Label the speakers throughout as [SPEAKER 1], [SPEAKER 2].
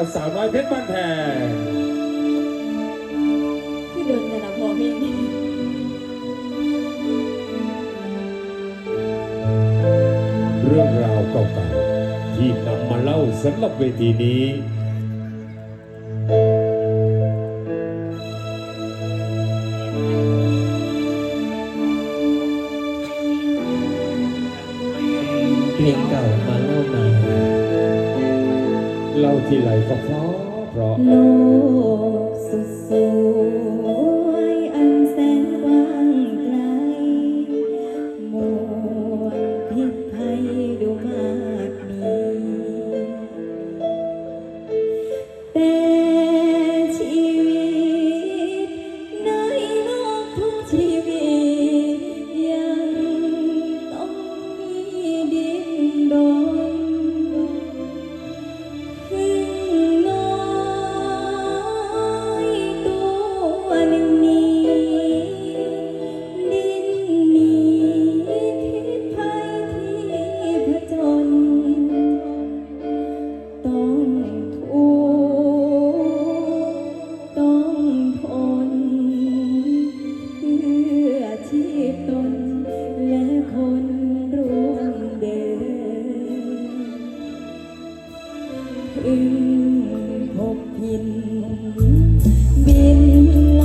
[SPEAKER 1] กับสาวน้อยเพชรบ้านแพง
[SPEAKER 2] คือโดนแต่ละพอเพลงนี้
[SPEAKER 1] เรื่องราวเก่าๆที่นำมาเล่าสำหรับเวทีนี้
[SPEAKER 3] เพลงเก่ามาเล่าใหม่
[SPEAKER 1] เล่าที่ไรก็เพราะเพราะ
[SPEAKER 2] โล อึ้งพบพินบิน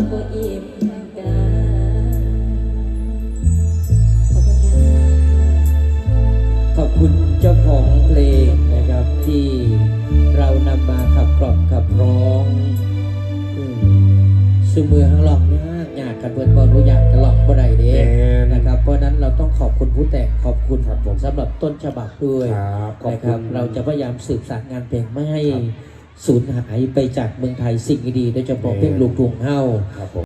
[SPEAKER 2] รัวก็อิ่มกัน
[SPEAKER 1] ขอ
[SPEAKER 2] บคุณค่ะ
[SPEAKER 3] ขอบคุณเจ้าของเพลงนะครับที่เรานำมาขับกล่อมขับร้องอืมสื่อมือข้างหลอกยากยากกันเพื่อนบอรู้อยากกันหลอกบ่ได้เด้
[SPEAKER 1] แม่นะ
[SPEAKER 3] ครับ เพราะนั้นเราต้องขอบคุณผู้แต่งขอบคุณ
[SPEAKER 1] ครับผม
[SPEAKER 3] สำหรับต้นฉบับด้วยนะครับเราจะพยายามสืบสานงานเพลงไม่ให้ สูญหายไปจากเมืองไทยสิ่งดีๆโดยเฉพาะเพลงลูกทุ่งเฮา